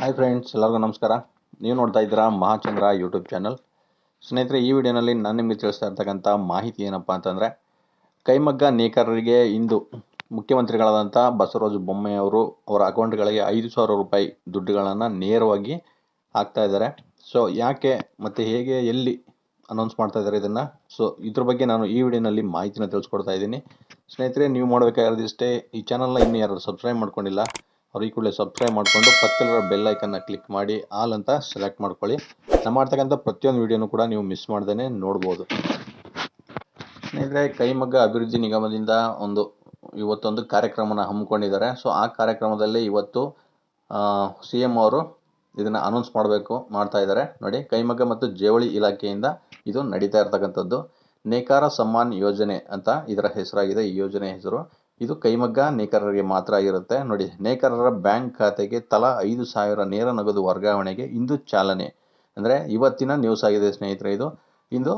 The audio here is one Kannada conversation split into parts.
ಹಾಯ್ ಫ್ರೆಂಡ್ಸ್ ಎಲ್ಲರಿಗೂ ನಮಸ್ಕಾರ. ನೀವು ನೋಡ್ತಾ ಇದ್ದೀರಾ ಮಹಾಚಂದ್ರ ಯೂಟ್ಯೂಬ್ ಚಾನಲ್ ಸ್ನೇಹಿತರೆ, ಈ ವಿಡಿಯೋನಲ್ಲಿ ನಾನು ನಿಮಗೆ ತಿಳಿಸ್ತಾ ಇರ್ತಕ್ಕಂಥ ಮಾಹಿತಿ ಏನಪ್ಪ ಅಂತಂದರೆ, ಕೈಮಗ್ಗ ನೇಕಾರರಿಗೆ ಇಂದು ಮುಖ್ಯಮಂತ್ರಿಗಳಾದಂಥ ಬಸವರಾಜ ಬೊಮ್ಮೆಯವರು ಅವರು ಅಕೌಂಟ್ಗಳಿಗೆ ಐದು ಸಾವಿರ ರೂಪಾಯಿ ದುಡ್ಡುಗಳನ್ನು ನೇರವಾಗಿ ಹಾಕ್ತಾ ಇದ್ದಾರೆ. ಸೊ ಯಾಕೆ ಮತ್ತು ಹೇಗೆ ಎಲ್ಲಿ ಅನೌನ್ಸ್ ಮಾಡ್ತಾ ಇದ್ದಾರೆ ಇದನ್ನು? ಸೊ ಇದ್ರ ಬಗ್ಗೆ ನಾನು ಈ ವಿಡಿಯೋನಲ್ಲಿ ಮಾಹಿತಿನ ತಿಳಿಸ್ಕೊಡ್ತಾ ಇದ್ದೀನಿ. ಸ್ನೇಹಿತರೆ, ನೀವು ಮಾಡಬೇಕಾಗಿರೋದಿಷ್ಟೇ ಈ ಚಾನಲ್ನ ಇನ್ನೂ ಯಾರು ಸಬ್ಸ್ಕ್ರೈಬ್ ಮಾಡ್ಕೊಂಡಿಲ್ಲ ಅವ್ರು ಈ ಕೂಡಲೇ ಸಬ್ಸ್ಕ್ರೈಬ್ ಮಾಡಿಕೊಂಡು ಪಕ್ಕದಲ್ಲಿರೋ ಬೆಲ್ ಐಕನ್ನ ಕ್ಲಿಕ್ ಮಾಡಿ ಆಲ್ ಅಂತ ಸೆಲೆಕ್ಟ್ ಮಾಡ್ಕೊಳ್ಳಿ. ನಾನು ಮಾಡ್ತಕ್ಕಂಥ ಪ್ರತಿಯೊಂದು ವಿಡಿಯೋನು ಕೂಡ ನೀವು ಮಿಸ್ ಮಾಡ್ದೇ ನೋಡ್ಬೋದು. ಸ್ನೇಹಿತರೆ, ಕೈಮಗ್ಗ ಅಭಿವೃದ್ಧಿ ನಿಗಮದಿಂದ ಒಂದು, ಇವತ್ತೊಂದು ಕಾರ್ಯಕ್ರಮನ ಹಮ್ಮಿಕೊಂಡಿದ್ದಾರೆ. ಸೊ ಆ ಕಾರ್ಯಕ್ರಮದಲ್ಲಿ ಇವತ್ತು ಸಿ ಎಂ ಅವರು ಇದನ್ನು ಅನೌನ್ಸ್ ಮಾಡಬೇಕು, ಮಾಡ್ತಾ ಇದ್ದಾರೆ. ನೋಡಿ, ಕೈಮಗ್ಗ ಮತ್ತು ಜೇವಳಿ ಇಲಾಖೆಯಿಂದ ಇದು ನಡೀತಾ ಇರ್ತಕ್ಕಂಥದ್ದು. ನೇಕಾರ ಸಮ್ಮಾನ್ ಯೋಜನೆ ಅಂತ ಇದರ ಹೆಸರಾಗಿದೆ. ಈ ಯೋಜನೆ ಹೆಸರು. ಇದು ಕೈಮಗ್ಗ, ನೇಕಾರರಿಗೆ ಮಾತ್ರ ಇರುತ್ತೆ ನೋಡಿ, ನೇಕಾರರ ಬ್ಯಾಂಕ್ ಖಾತೆಗೆ ತಲಾ ಐದು ಸಾವಿರ ನೇರ ನಗದು ವರ್ಗಾವಣೆಗೆ ಇಂದು ಚಾಲನೆ. ಅಂದರೆ ಇವತ್ತಿನ ನ್ಯೂಸ್ ಆಗಿದೆ ಸ್ನೇಹಿತರೆ ಇದು. ಇಂದು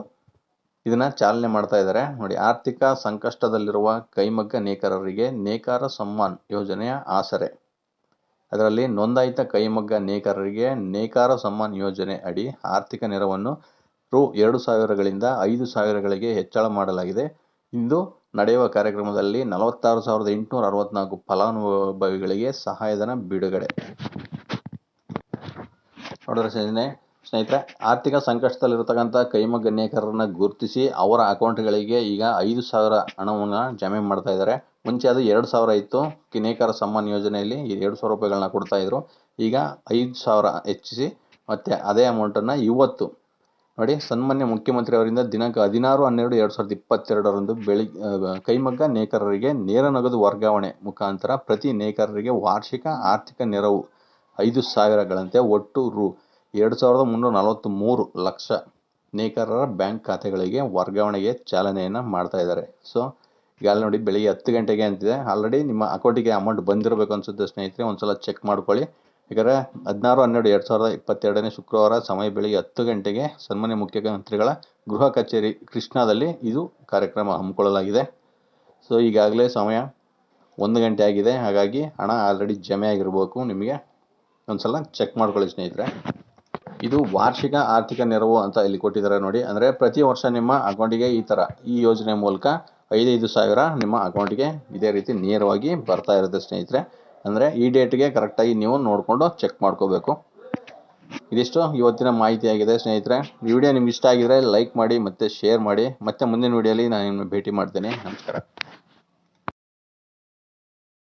ಇದನ್ನು ಚಾಲನೆ ಮಾಡ್ತಾ ಇದ್ದಾರೆ. ನೋಡಿ, ಆರ್ಥಿಕ ಸಂಕಷ್ಟದಲ್ಲಿರುವ ಕೈಮಗ್ಗ ನೇಕಾರರಿಗೆ ನೇಕಾರ ಸಮ್ಮಾನ್ ಯೋಜನೆಯ ಆಸರೆ. ಅದರಲ್ಲಿ ನೋಂದಾಯಿತ ಕೈಮಗ್ಗ ನೇಕಾರರಿಗೆ ನೇಕಾರ ಸಮ್ಮಾನ್ ಯೋಜನೆ ಅಡಿ ಆರ್ಥಿಕ ನೆರವನ್ನು ರು ಎರಡು ಸಾವಿರಗಳಿಂದ ಐದು ಸಾವಿರಗಳಿಗೆ ಹೆಚ್ಚಳ ಮಾಡಲಾಗಿದೆ. ಇಂದು ನಡೆಯುವ ಕಾರ್ಯಕ್ರಮದಲ್ಲಿ ನಲವತ್ತಾರು ಸಾವಿರದ ಎಂಟುನೂರ ಅರವತ್ನಾಲ್ಕು ಫಲಾನುಭವಿಗಳಿಗೆ ಸಹಾಯಧನ ಬಿಡುಗಡೆ. ನೋಡಿದ್ರೆ ಸ್ನೇಹಿತರೆ ಸ್ನೇಹಿತರೆ, ಆರ್ಥಿಕ ಸಂಕಷ್ಟದಲ್ಲಿರತಕ್ಕಂಥ ಕೈಮಗ್ಗ ನೇಕಾರರನ್ನ ಗುರುತಿಸಿ ಅವರ ಅಕೌಂಟ್ಗಳಿಗೆ ಈಗ ಐದು ಸಾವಿರ ಹಣವನ್ನು ಜಮೆ ಮಾಡ್ತಾ ಇದ್ದಾರೆ. ಮುಂಚೆ ಅದು ಎರಡು ಸಾವಿರ ಇತ್ತು. ಕಿನೇಕರ ಸಮ್ಮಾನ್ ಯೋಜನೆಯಲ್ಲಿ ಎರಡು ಸಾವಿರ ರೂಪಾಯಿಗಳನ್ನ ಕೊಡ್ತಾಯಿದ್ರು ಈಗ ಐದು ಸಾವಿರ ಹೆಚ್ಚಿಸಿ ಮತ್ತೆ ಅದೇ ಅಮೌಂಟನ್ನು ಇವತ್ತು ನೋಡಿ, ಸನ್ಮಾನ್ಯ ಮುಖ್ಯಮಂತ್ರಿ ಅವರಿಂದ ದಿನಾಂಕ ಹದಿನಾರು, ಹನ್ನೆರಡು, ಎರಡು ಸಾವಿರದ ಇಪ್ಪತ್ತೆರಡರಂದು ಬೆಳಿ ಕೈಮಗ್ಗ ನೇಕಾರರಿಗೆ ನೇರ ನಗದು ವರ್ಗಾವಣೆ ಮುಖಾಂತರ ಪ್ರತಿ ನೇಕಾರರಿಗೆ ವಾರ್ಷಿಕ ಆರ್ಥಿಕ ನೆರವು ಐದು ಸಾವಿರಗಳಂತೆ ಒಟ್ಟು ರು, ಎರಡು ಸಾವಿರದ ಮುನ್ನೂರ ನಲವತ್ತ್ ಮೂರು ಲಕ್ಷ ನೇಕಾರರ ಬ್ಯಾಂಕ್ ಖಾತೆಗಳಿಗೆ ವರ್ಗಾವಣೆಗೆ ಚಾಲನೆಯನ್ನು ಮಾಡ್ತಾ ಇದ್ದಾರೆ. ಸೊ, ಈಗ ನೋಡಿ ಬೆಳಿಗ್ಗೆ ಹತ್ತು ಗಂಟೆಗೆ ಅಂತಿದೆ. ಆಲ್ರೆಡಿ ನಿಮ್ಮ ಅಕೌಂಟಿಗೆ ಅಮೌಂಟ್ ಬಂದಿರಬೇಕು ಅನಿಸುತ್ತೆ ಸ್ನೇಹಿತರೆ. ಒಂದ್ಸಲ ಚೆಕ್ ಮಾಡ್ಕೊಳ್ಳಿ. ಯಾಕಂದರೆ ಹದಿನಾರು, ಹನ್ನೆರಡು, ಎರಡು ಸಾವಿರದ ಇಪ್ಪತ್ತೆರಡನೇ ಶುಕ್ರವಾರ ಸಮಯ ಬೆಳಿಗ್ಗೆ ಹತ್ತು ಗಂಟೆಗೆ ಸನ್ಮಾನ್ಯ ಮುಖ್ಯಮಂತ್ರಿಗಳ ಗೃಹ ಕಚೇರಿ ಕೃಷ್ಣಾದಲ್ಲಿ ಇದು ಕಾರ್ಯಕ್ರಮ ಹಮ್ಮಿಕೊಳ್ಳಲಾಗಿದೆ. ಸೊ ಈಗಾಗಲೇ ಸಮಯ ಒಂದು ಗಂಟೆ ಆಗಿದೆ. ಹಾಗಾಗಿ ಹಣ ಆಲ್ರೆಡಿ ಜಮೆ ಆಗಿರಬೇಕು. ನಿಮಗೆ ಒಂದ್ಸಲ ಚೆಕ್ ಮಾಡ್ಕೊಳ್ಳಿ ಸ್ನೇಹಿತರೆ. ಇದು ವಾರ್ಷಿಕ ಆರ್ಥಿಕ ನೆರವು ಅಂತ ಇಲ್ಲಿ ಕೊಟ್ಟಿದ್ದಾರೆ ನೋಡಿ. ಅಂದರೆ ಪ್ರತಿ ವರ್ಷ ನಿಮ್ಮ ಅಕೌಂಟಿಗೆ ಈ ಥರ ಈ ಯೋಜನೆ ಮೂಲಕ ಐದೈದು ಸಾವಿರ ನಿಮ್ಮ ಅಕೌಂಟಿಗೆ ಇದೇ ರೀತಿ ನೇರವಾಗಿ ಬರ್ತಾ ಇರುತ್ತೆ ಸ್ನೇಹಿತರೆ. ಅಂದರೆ ಈ ಡೇಟ್ಗೆ ಕರೆಕ್ಟಾಗಿ ನೀವು ನೋಡಿಕೊಂಡು ಚೆಕ್ ಮಾಡ್ಕೋಬೇಕು. ಇದಿಷ್ಟು. ಇವತ್ತಿನ ಮಾಹಿತಿ ಆಗಿದೆ ಸ್ನೇಹಿತರೆ. ಈ ವಿಡಿಯೋ ನಿಮ್ಗೆ ಇಷ್ಟ ಆಗಿದ್ರೆ ಲೈಕ್ ಮಾಡಿ ಮತ್ತು ಶೇರ್ ಮಾಡಿ. ಮತ್ತೆ ಮುಂದಿನ ವಿಡಿಯೋಲಿ ನಾನು ನಿಮ್ಮನ್ನು ಭೇಟಿ ಮಾಡ್ತೇನೆ. ನಮಸ್ಕಾರ.